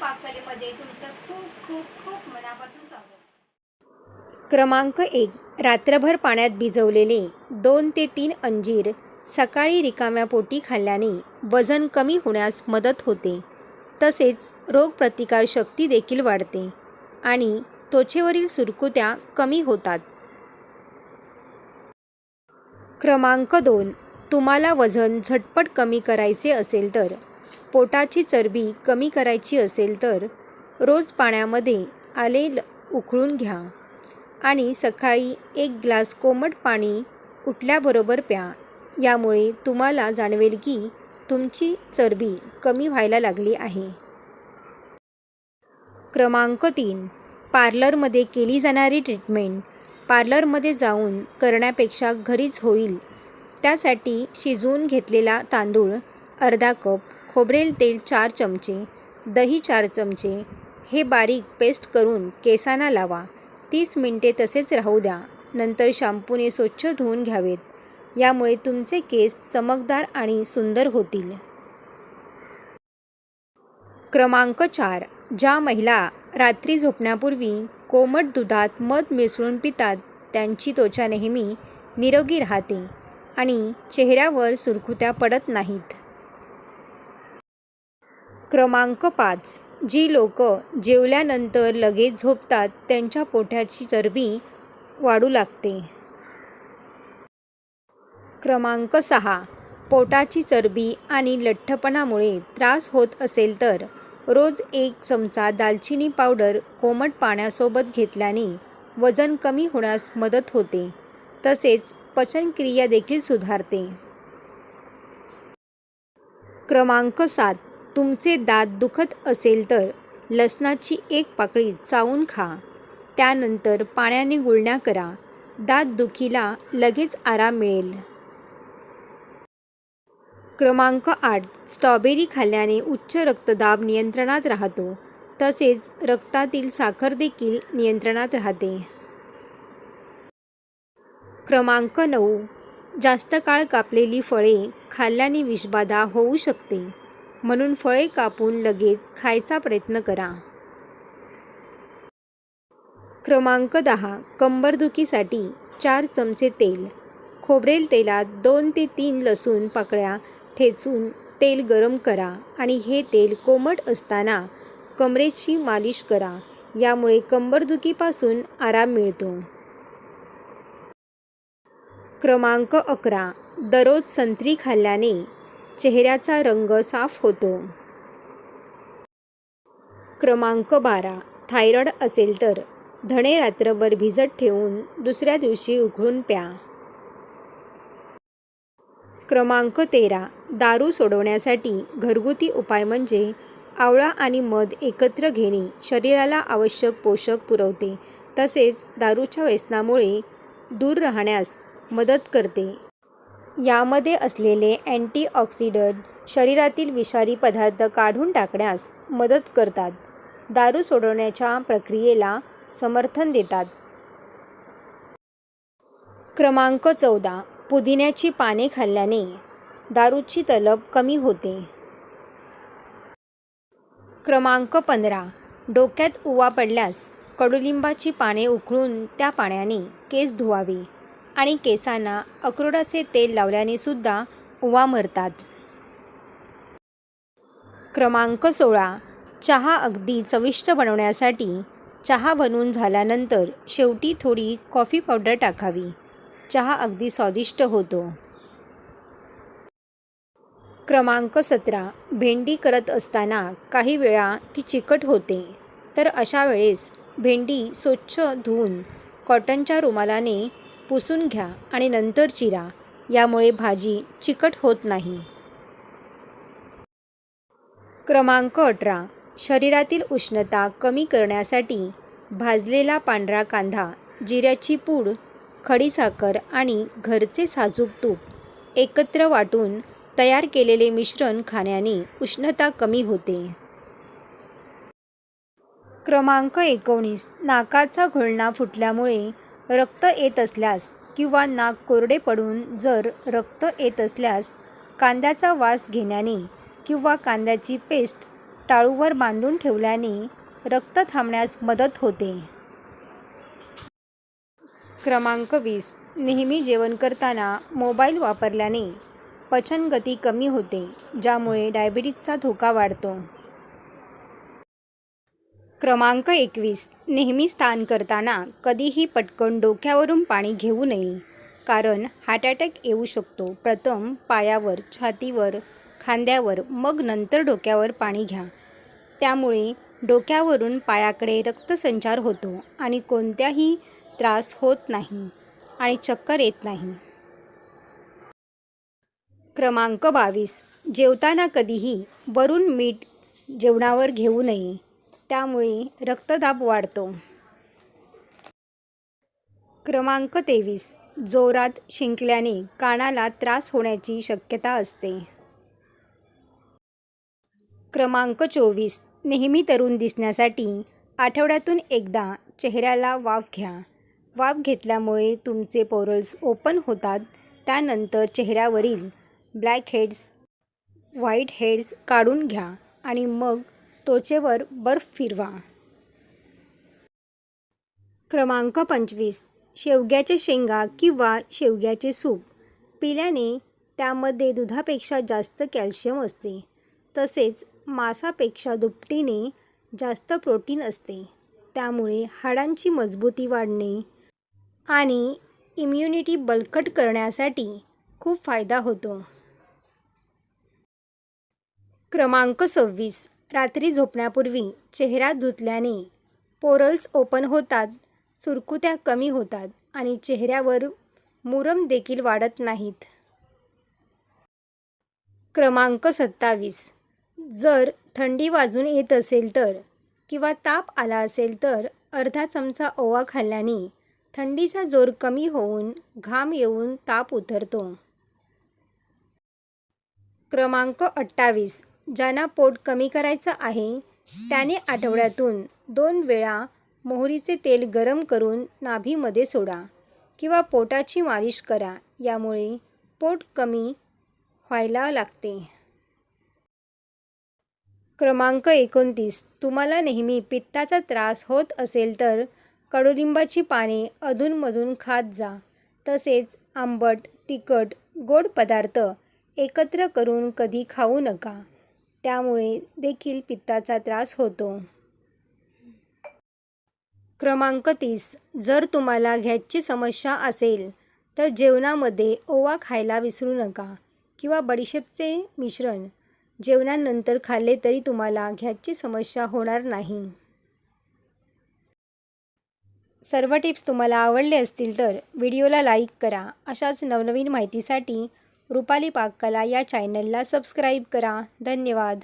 पाककलेमध्ये तुमचं खूप खूप खूप मनापासून स्वागत. क्रमांक एक रात्रभर पाण्यात भिजवलेले दोन ते तीन अंजीर सकाळी रिकाम्या पोटी खाल्ल्याने वजन कमी होण्यास मदत होते. तसेच रोगप्रतिकारशक्ती देखील वाढते आणि त्वचेवरील सुरकुत्या कमी होतात. क्रमांक दोन तुम्हाला वजन झटपट कमी करायचे असेल तर पोटाची चरबी कमी करायची असेल तर रोज पाण्यामध्ये आले ल- उकळून घ्या आणि सकाळी एक ग्लास कोमट पाणी उठल्याबरोबर प्या. यामुळे तुम्हाला जाणवेल की तुमची चरबी कमी व्हायला लागली आहे. क्रमांक तीन. पार्लरमध्ये केली जाणारी ट्रीटमेंट. पार्लरमध्ये जाऊन करण्यापेक्षा घरीच होईल. त्यासाठी शिजवून घेतलेला तांदूळ अर्धा कप खोबरेल तेल चार चमचे दही चार चमचे हे बारीक पेस्ट करून केसांना लावा. तीस मिनटे तसेच राहू द्या. नंतर शॅम्पूने स्वच्छ धुवून घ्यावेत. यामुळे तुमचे केस चमकदार आणि सुंदर होतील. क्रमांक चार. ज्या महिला रात्री झोपण्यापूर्वी कोमट दुधात मध मिसळून पितात त्यांची त्वचा नेहमी निरोगी राहते आणि चेहऱ्यावर सुरकुत्या पडत नाहीत. क्रमांक पाच. जी लोक जेवल्यानंतर लगेच झोपतात त्यांच्या पोटाची चरबी वाढू लागते. क्रमांक सहा. पोटाची चरबी आणि लठ्ठपणामुळे त्रास होत असेल तर रोज एक चमचा दालचिनी पावडर कोमट पाण्यासोबत घेतल्याने वजन कमी होण्यास मदत होते. तसेच पचनक्रिया देखील सुधारते. क्रमांक सात. तुमचे दात दुखत असेल तर लसणाची एक पाकळी चावून खा. त्यानंतर पाण्याने गुळण्या करा. दात दुखीला लगेच आराम मिळेल. क्रमांक आठ. स्ट्रॉबेरी खाल्ल्याने उच्च रक्तदाब नियंत्रणात राहतो. तसेच रक्तातील साखर देखील नियंत्रणात राहते. क्रमांक नऊ. जास्त काळ कापलेली फळे खाल्ल्याने विषबाधा होऊ शकते. म्हणून फळे कापून लगेच खायचा प्रयत्न करा. क्रमांक दहा. कंबरदुखीसाठी चार चमचे तेल. खोबरेल तेलात दोन ते तीन लसूण पाकळ्या ठेचून तेल गरम करा आणि हे तेल कोमट असताना कमरेची मालिश करा. यामुळे कंबरदुखीपासून आराम मिळतो. क्रमांक अकरा. दररोज संत्री खाल्ल्याने चेहऱ्याचा रंग साफ होतो. क्रमांक बारा. थायरॉइड असेल तर. धणे रात्रभर भिजत ठेवून दुसऱ्या दिवशी उघडून प्या. क्रमांक तेरा. दारू सोडवण्यासाठी घरगुती उपाय म्हणजे आवळा आणि मध एकत्र घेणे. शरीराला आवश्यक पोषक पुरवते. तसेच दारूच्या व्यसनामुळे दूर राहण्यास मदत करते. यामध्ये असलेले अँटीऑक्सिडंट शरीरातील विषारी पदार्थ काढून टाकण्यास मदत करतात. दारू सोडवण्याच्या प्रक्रियेला समर्थन देतात. क्रमांक चौदा. पुदिन्याची पाने खाल्ल्याने दारूची तलब कमी होते. क्रमांक पंधरा. डोक्यात उवा पडल्यास कडुलिंबाची पाने उकळून त्या पाण्याने केस धुवावे. आणि केसांना अक्रोडाचे तेल लावल्याने सुद्धा उवा मरतात. क्रमांक सोळा. चहा अगदी चविष्ट बनवण्यासाठी चहा बनवून झाल्यानंतर शेवटी थोडी कॉफी पावडर टाकावी. चहा अगदी स्वादिष्ट होतो. क्रमांक सतरा. भेंडी करत असताना काही वेळा ती चिकट होते. तर अशा वेळेस भेंडी स्वच्छ धुवून कॉटनच्या रुमालाने पुसून घ्या आणि नंतर चिरा. यामुळे भाजी चिकट होत नाही. क्रमांक अठरा. शरीरातील उष्णता कमी करण्यासाठी भाजलेला पांढरा कांदा जिऱ्याची पूड खडीसाखर आणि घरचे साजूक तूप एकत्र वाटून तयार केलेले मिश्रण खाण्याने उष्णता कमी होते. क्रमांक एकोणीस. नाकाचा घोळणा फुटल्यामुळे रक्त येत असल्यास किंवा नाक कोरडे पडून जर रक्त येत असल्यास कांद्याचा वास घेण्याने किंवा कांद्याची पेस्ट टाळूवर बांधून ठेवल्याने रक्त थांबण्यास मदत होते. क्रमांक वीस. नेहमी जेवण करताना मोबाईल वापरल्याने पचनगती कमी होते ज्यामुळे डायबिटीजचा धोका वाढतो. क्रमांक एकवीस. नेहमी स्थान करताना कधीही पटकन डोक्यावरून पाणी घेऊ नये. कारण हार्ट अटॅक येऊ शकतो. प्रथम पायावर छातीवर खांद्यावर मग नंतर डोक्यावर पाणी घ्या. त्यामुळे डोक्यावरून पायाकडे रक्तसंचार होतो आणि कोणत्याही त्रास होत नाही आणि चक्कर येत नाही. क्रमांक बावीस. जेवताना कधीही वरून मीठ जेवणावर घेऊ नये. त्यामुळे रक्तदाब वाढतो. क्रमांक तेवीस. जोरात शिंकल्याने कानाला त्रास होण्याची शक्यता असते. क्रमांक चोवीस. नेहमी तरुण दिसण्यासाठी आठवड्यातून एकदा चेहऱ्याला वाफ घ्या. वाफ घेतल्यामुळे तुमचे पोरल्स ओपन होतात. त्यानंतर चेहऱ्यावरील ब्लॅक हेड्स व्हाईट हेड्स काढून घ्या आणि मग त्वचेवर बर्फ फिरवा. क्रमांक पंचवीस. शेवग्याचे शेंगा किंवा शेवग्याचे सूप. पिल्याने त्यामध्ये दुधापेक्षा जास्त कॅल्शियम असते. तसेच मांसापेक्षा दुपटीने जास्त प्रोटीन असते. त्यामुळे हाडांची मजबूती वाढणे आणि इम्युनिटी बलकट करण्यासाठी खूप फायदा होतो. क्रमांक सव्वीस. रात्री झोपण्यापूर्वी चेहरा धुतल्याने पोरल्स ओपन होतात सुरकुत्या कमी होतात आणि चेहऱ्यावर मुरम देखील वाढत नाहीत. क्रमांक सत्तावीस. जर थंडी वाजून येत असेल तर किंवा ताप आला असेल तर अर्धा चमचा ओवा खाल्ल्याने थंडीचा जोर कमी होऊन घाम येऊन ताप उतरतो. क्रमांक अठ्ठावीस. ज्यांना पोट कमी करायचं आहे त्याने आठवड्यातून दोन वेळा मोहरीचे तेल गरम करून नाभीमध्ये सोडा किंवा पोटाची मालिश करा यामुळे पोट कमी व्हायला लागते. क्रमांक एकोणतीस. तुम्हाला नेहमी पित्ताचा त्रास होत असेल तर कडुलिंबाची पाने अधूनमधून खात जा. तसेच आंबट तिखट गोड पदार्थ एकत्र करून कधी खाऊ नका. त्यामुळे देखील पित्ताचा त्रास होतो. क्रमांक तीस. जर तुम्हाला घॅसची समस्या असेल तर जेवणामध्ये ओवा खायला विसरू नका किंवा बडीशेपचे मिश्रण जेवणानंतर खाल्ले तरी तुम्हाला घ्याची समस्या होणार नाही. सर्व टिप्स तुम्हाला आवडले असतील तर व्हिडिओला लाईक करा. अशाच नवनवीन माहितीसाठी रुपाली पाककला या चॅनलला सबस्क्राईब करा. धन्यवाद.